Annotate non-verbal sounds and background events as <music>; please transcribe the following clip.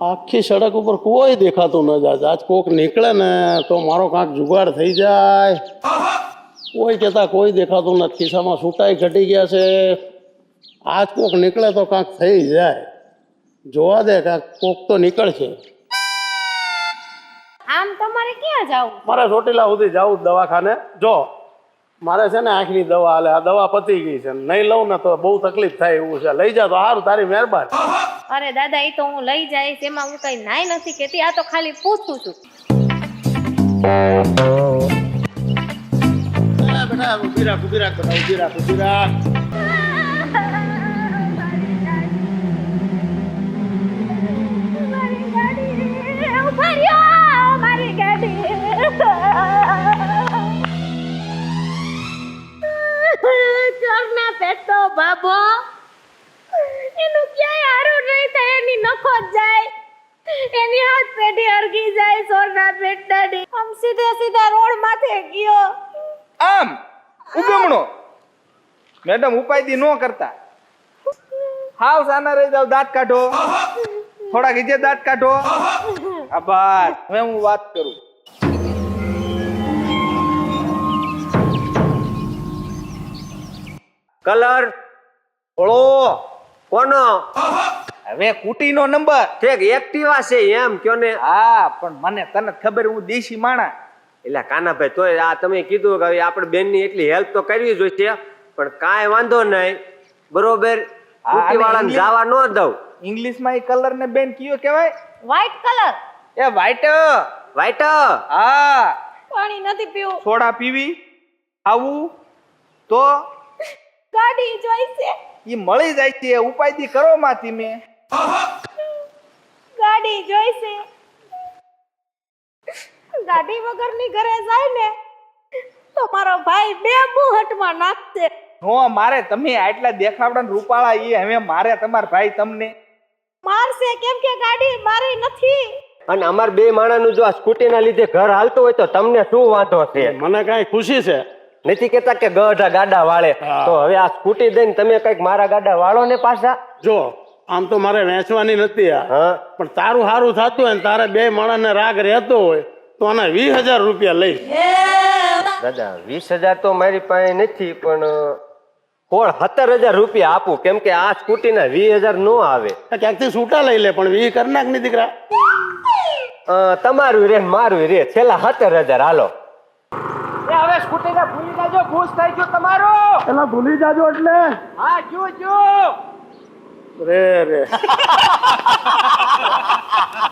આખી સડક ઉપર કોઈ દેખાતું ન જાય. આજ કોક નીકળે ને તો મારો કાંક જુગાડ થઈ જાય. કોઈ કહેતા કોઈ દેખાતું નથી. ખિસ્સામાં સૂટાઈ ઘટી ગયા છે. આજ કોક નીકળે તો કાંક થઈ જાય. જોવા દે કાંક કોક તો નીકળશે. આમ તમારે ક્યાં જાવું? મારે ચોટીલા સુધી જાવું દવાખાને. જો મારે છે ને આંખની દવા હાલે. આ દવા પતી ગઈ છે. નહીં લઉં ને તો બહુ તકલીફ થાય એવું છે. લઈ જા તો સારું તારી મહેરબાની. અરે દાદા એ તો હું લઈ જઈશ એમાં હું કઈ નાઈ નથી કેતી આ તો ખાલી પૂછું છું. બેટા રાખ રાખ રાખ રાખ. બાબો. એનું ક્યાંય હારું એની નખો જાય. એની હાથ પેઢી અરગી જાય સોના પેટની આમ સીધે સીધા રોડ માથે ગયો. આમ, ઉગમણો. મેડમ ઉપાયથી ન કરતા. હાવ સાના રહી જાવ, દાંત કાઢો. થોડાક ગીજે દાંત કાઢો. આભાર. હવે હું વાત કરું. કલર ઓળો કોનો? હવે કુટીનો નંબર. ઠેક એક્ટિવા છે એમ કયો ને? હા પણ મને તને ખબર હું દેશી માણા એટલે કાનાભાઈ તોય આ તમે કીધું કે હવે આપણે બેનની એટલી હેલ્પ તો કરવી જોઈશે પણ કાંઈ વાંધો નહીં. બરોબર? અને વાળાને જવા ન દઉં. ઇંગ્લિશમાં એ કલર ને બેન કયો કહેવાય? વ્હાઈટ કલર એ વ્હાઈટ વાઈટ હા. પાણી નથી પીવું. સોડા પીવી આવું તો ગાડી જોઈશે. ઈ મળી જાય છે ઉપાયથી કરો માં તમે ગાડી જોઈશે. ગાડી વગરની ઘરે જાય ને તો મારો ભાઈ બે મુહટમાં નાખશે. હો મારે તમે આટલા દેખાવડા રૂપાળા ઈ હવે મારે તમાર ભાઈ તમને મારશે કેમ કે ગાડી મારી નથી. અને અમાર બે માણાનું જો આ સ્કૂટીના લીધે ઘર હાલતું હોય તો તમને શું વાંધો છે? મને કાંઈ ખુશી છે. નથી કેતા કે ગઢા ગાડા વાળે. તો હવે આ સ્કૂટી દઈને તમે કંઈક મારા ગાડા વાળો ને પાછા? જો આમ તો મારે વેચવાની નથી આ. પણ તારું સારું થતું હોય ને તારે બે માણસને રાગ રહેતો હોય તો આના વીસ હજાર રૂપિયા લઈ. દાદા વીસ હજાર તો મારી પાસે નથી પણ કોણ સત્તર હજાર રૂપિયા આપું? કેમ કે આ સ્કૂટીના વીસ હજાર નો આવે. ક્યાંકથી છૂટા લઈ લે પણ વી કરી નાખની દીકરા. તમારું રે મારું રે. છેલ્લા સત્તર હજાર હાલો. હવે સ્કૂટી ને ભૂલી જાજો ખુશ થઈ ગયો તમારો. પેલા ભૂલી જાજો એટલે. હા જો જો Re, re. <laughs>